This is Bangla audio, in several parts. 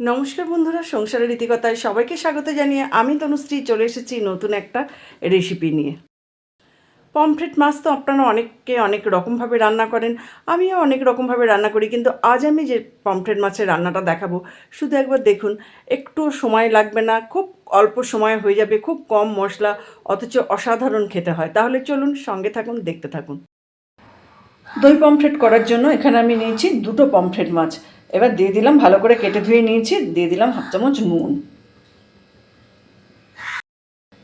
নমস্কার বন্ধুরা, সংসারের রীতিকতায় সবাইকে স্বাগত জানিয়ে আমি তনুশ্রী চলে এসেছি নতুন একটা রেসিপি নিয়ে। পমফ্রেট মাছ তো আপনারা অনেককে অনেক রকমভাবে রান্না করেন, আমিও অনেক রকমভাবে রান্না করি, কিন্তু আজ আমি যে পমফ্রেট মাছের রান্নাটা দেখাবো, শুধু একবার দেখুন, একটু সময় লাগবে না, খুব অল্প সময় হয়ে যাবে, খুব কম মশলা, অথচ অসাধারণ খেতে হয়। তাহলে চলুন সঙ্গে থাকুন, দেখতে থাকুন। দই পমফ্রেট করার জন্য এখানে আমি নিয়েছি দুটো পমফ্রেট মাছ এবার দিয়ে দিলাম, ভালো করে কেটে ধুয়ে নিয়েছি, দিয়ে দিলাম হাফ চামচ নুন।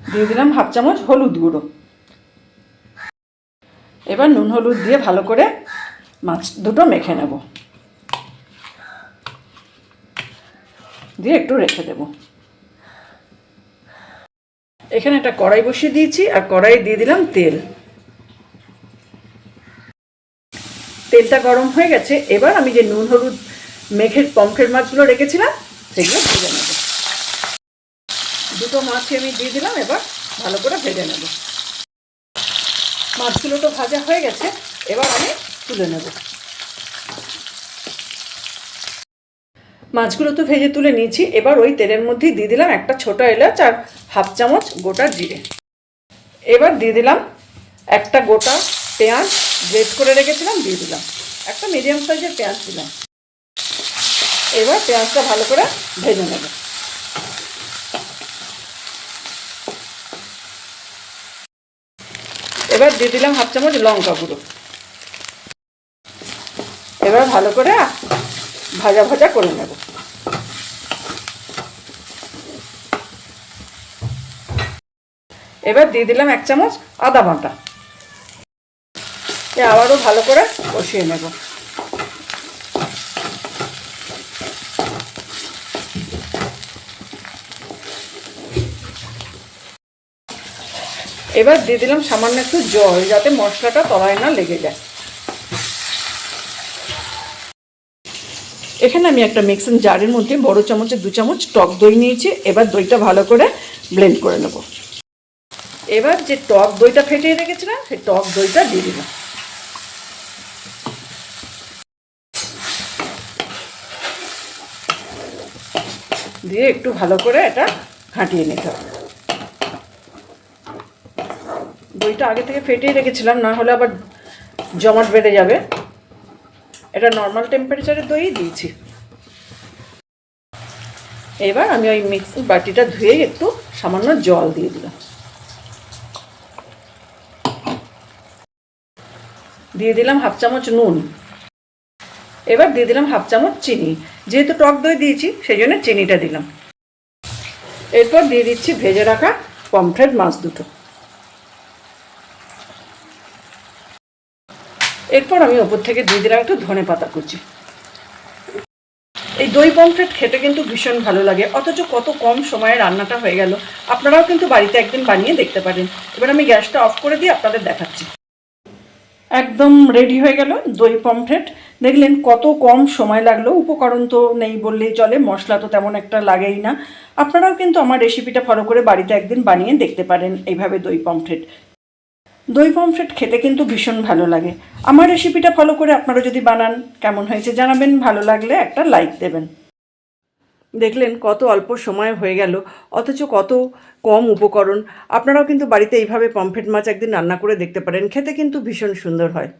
দিয়ে দিলাম হাফ চামচ হলুদ গুঁড়ো। এবার নুন হলুদ দিয়ে ভালো করে মাছ দুটো মেখে নেব। দিয়ে একটু রেখে দেব। এখানে একটা কড়াই বসিয়ে দিয়েছি, আর কড়াই দিয়ে দিলাম তেল। তেলটা গরম হয়ে গেছে, এবার আমি যে নুন হলুদ মেঘের পমফ্রেট মাছগুলো রেখেছিলাম, সেগুলো ভেজে নেব। দুটো মাছই আমি দিয়ে দিলাম, এবার ভালো করে ভেজে নেব। মাছগুলো তো ভাজা হয়ে গেছে, এবার আমি তুলে নেব। মাছগুলো তো ভেজে তুলে নিয়েছি, এবার ওই তেলের মধ্যেই দিয়ে দিলাম একটা ছোট এলাচ আর হাফ চামচ গোটা জিরে। এবার দিয়ে দিলাম একটা গোটা পেঁয়াজ, গ্রেট করে রেখেছিলাম, দিয়ে দিলাম। একটা মিডিয়াম সাইজের পেঁয়াজ দিলাম। এবার পেঁয়াজটা ভালো করে ভেজে নেব। এবার দিয়ে দিলাম হাফ চামচ লঙ্কা গুঁড়ো। এবার ভালো করে ভাজা ভাজা করে নেব। এবার দিয়ে দিলাম এক চামচ আদা বাটা। আবারও ভালো করে কষিয়ে নেব। এবার দিয়ে দিলাম সামান্য একটু জল যাতে মশলাটা তলায় না লেগে যায়। এখানে আমি একটা মিক্সিং জারের মধ্যে বড় চামচে দু চামচ টক দই নিয়েছি, এবার দইটা ভালো করে ব্লেন্ড করে নেব। এবার যে টক দইটা ফেটিয়ে রেখেছিলাম, সেই টক দইটা দিয়ে দিলাম। দিয়ে একটু ভালো করে এটা ঘাঁটিয়ে নিতে হবে। দইটা আগে থেকে ফেটিয়ে রেখেছিলাম, না হলে আবার জমাট বেড়ে যাবে। এটা নর্মাল টেম্পারেচারে দই দিয়েছি। এবার আমি ওই মিক্স বাটিটা ধুয়ে একটু সামান্য জল দিয়ে দিলাম। দিয়ে দিলাম হাফ চামচ নুন। এবার দিয়ে দিলাম হাফ চামচ চিনি। যেহেতু টক দই দিয়েছি, সেই জন্য চিনিটা দিলাম। এরপর দিয়ে দিচ্ছি ভেজে রাখা পমফ্রেট মাছ দুটো। এরপর আমি ওপর থেকে দিয়ে দিলাম একটু ধনে পাতা কুচি। এই দই পমফ্রেট খেতে কিন্তু ভীষণ ভালো লাগে, অথচ কত কম সময়ে রান্নাটা হয়ে গেল। আপনারাও কিন্তু বাড়িতে একদিন বানিয়ে দেখতে পারেন। এবার আমি গ্যাসটা অফ করে দিয়ে আপনাদের দেখাচ্ছি। একদম রেডি হয়ে গেল দই পমফ্রেট। দেখলেন কত কম সময় লাগল, উপকরণ তো নেই বললেই চলে, মশলা তো তেমন একটা লাগেই না। আপনারাও কিন্তু আমার রেসিপিটা ফলো করে বাড়িতে একদিন বানিয়ে দেখতে পারেন, এইভাবে দই পমফ্রেট। দই পমফ্রেট খেতে কিন্তু ভীষণ ভালো লাগে। আমার রেসিপিটা ফলো করে আপনারা যদি বানান, কেমন হয়েছে জানাবেন, ভালো লাগলে একটা লাইক দেবেন। দেখলেন কত অল্প সময় হয়ে গেল, অথচ কত কম উপকরণ। আপনারাও কিন্তু বাড়িতে এইভাবে পমফ্রেট মাছ একদিন রান্না করে দেখতে পারেন, খেতে কিন্তু ভীষণ সুন্দর হয়।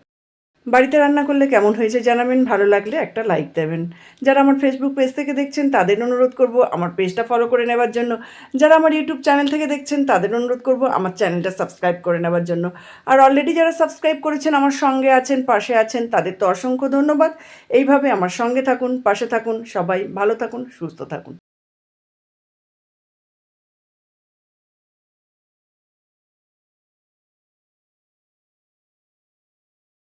বাড়িতে রান্না করলে কেমন হয়েছে জানাবেন, ভালো লাগলে একটা লাইক দেবেন। যারা আমার ফেসবুক পেজ থেকে দেখছেন, তাদের অনুরোধ করব আমার পেজটা ফলো করে নেওয়ার জন্য। যারা আমার ইউটিউব চ্যানেল থেকে দেখছেন, তাদের অনুরোধ করব আমার চ্যানেলটা সাবস্ক্রাইব করে নেওয়ার জন্য। আর অলরেডি যারা সাবস্ক্রাইব করেছেন, আমার সঙ্গে আছেন, পাশে আছেন, তাদের তো অসংখ্য ধন্যবাদ। এইভাবে আমার সঙ্গে থাকুন, পাশে থাকুন, সবাই ভালো থাকুন, সুস্থ থাকুন।